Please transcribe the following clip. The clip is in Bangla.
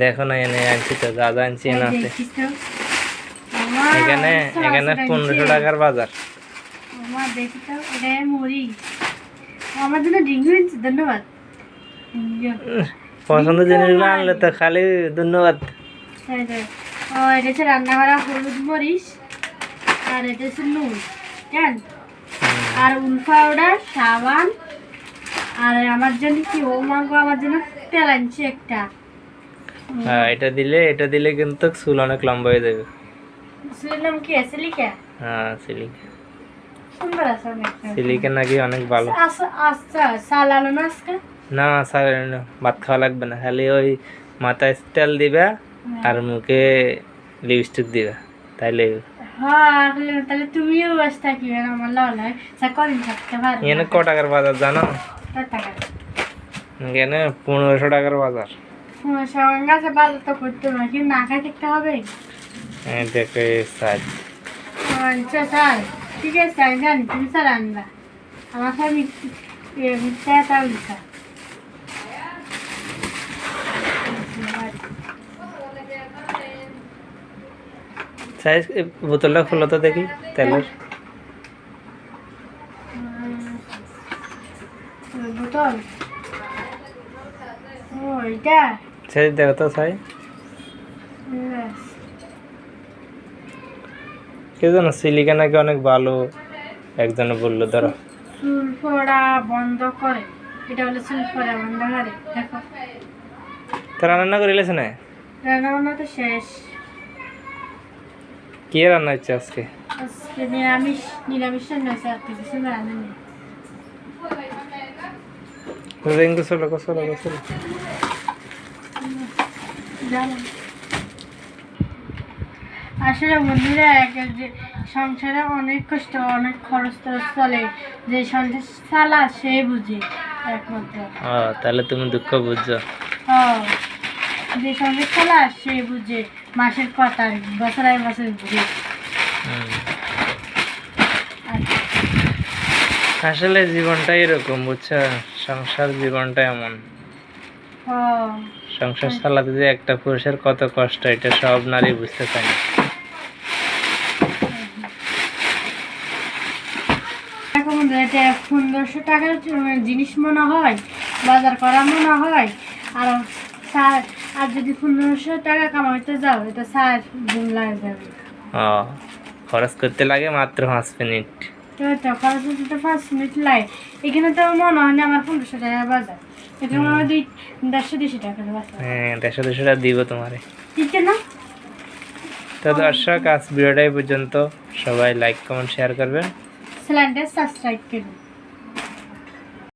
দেখো না এনে আনছি তো যা যা আনছি এনে আছে এখানে এখানে পনেরোশো টাকার বাজার। আমার জন্য ডিঙ্গু ধন্যবাদ। পছন্দের জিনিসগুলো আনলে তো খালি ধন্যবাদ। এটা হচ্ছে রান্না করা হলুদ মরিচ আর এটা হচ্ছে নুন আর উল পাউডার সাবান আর আমার জন্য কি ও মাগো আমার জন্য তেল আনছে একটা। হ্যাঁ এটা দিলে এটা দিলে কিন্তু চুল অনেক লম্বা হয়ে যাবে। শুনলাম কি? আছে লিখা হ্যাঁ সিলিক। সুন্দর আছে সিলিকে নাকি অনেক ভালো। আচ্ছা আচ্ছা সালানো না আজকে? না স্যার ভাত খাওয়া লাগবে না। খালি ওই মাথায় তেল দিবা আর মুখে লিপস্টিক দিবা। তাইলে হ্যাঁ তাহলে তুমিও বসে থাকিবে আমার লড়াই কদিন থাকতে পারবে? এখানে ক টাকার বাজার জানো? টাকা এখানে পনেরোশো টাকার বাজার। বাজার তো করতে না খাই থাকতে হবে? দেখো আচ্ছা স্যার ঠিক আছে আমি জানি তুমি স্যার আনবা আমার স্যার মিথ্যা তাও লিখা সাইজ বোতলটা খুলো তো দেখি তেলের। বোতল? ও এটা সাইজ দেখো তো Yes. কে জানো সিলিকা নাকি অনেক ভালো একজনে বলল ধরো। চুল পড়া বন্ধ করে। এটা হলো চুল পড়া বন্ধ করে দেখো। তো রান্না করে এলেছে না? রান্না বান্না তো শেষ। কে রান্না হচ্ছে আজকে? আজকে নিরামিষ নিরামিষ রান্না হয়েছে আর কিছু রান্না নেই। চলো চলো চলো। জানো আসলে বন্ধুরা এক এক যে সংসারে অনেক কষ্ট অনেক খরচ টরচ চলে। যে সংসার চালা সে বুঝে একমাত্র। ও তাহলে তুমি দুঃখ বুঝছ। ও যে সংসার চালা সে বুঝে। মাসের কথা বছর আগে বছর বুঝে হুম। আচ্ছা আসলে জীবনটা এরকম বুঝছ? সংসার জীবনটা এমন। ও সংসার চালাতে যে একটা পুরুষের কত কষ্ট এটা সব নারী বুঝতে না। এটা পনেরোশো টাকার জিনিস মনে হয় বাজার করা মনে হয় আর স্যার আর যদি পনেরোশো টাকা কামাইতে যাও এটা স্যার দিন লাগে। যাবে ও খরচ করতে লাগে মাত্র পাঁচ মিনিট। তো পাঁচ মিনিট এখানে তো মনে হয় না আমার পনেরোশো টাকা বাজার। এখানে আমার দুই দেড়শো দুশো টাকার বাজার। হ্যাঁ দেড়শো দুশো টাকা দিব তোমারে। ঠিক না? তো দর্শক আজ ভিডিওটাই পর্যন্ত। সবাই লাইক কমেন্ট শেয়ার করবেন। চ্যানেলটা সাবস্ক্রাইব করুন।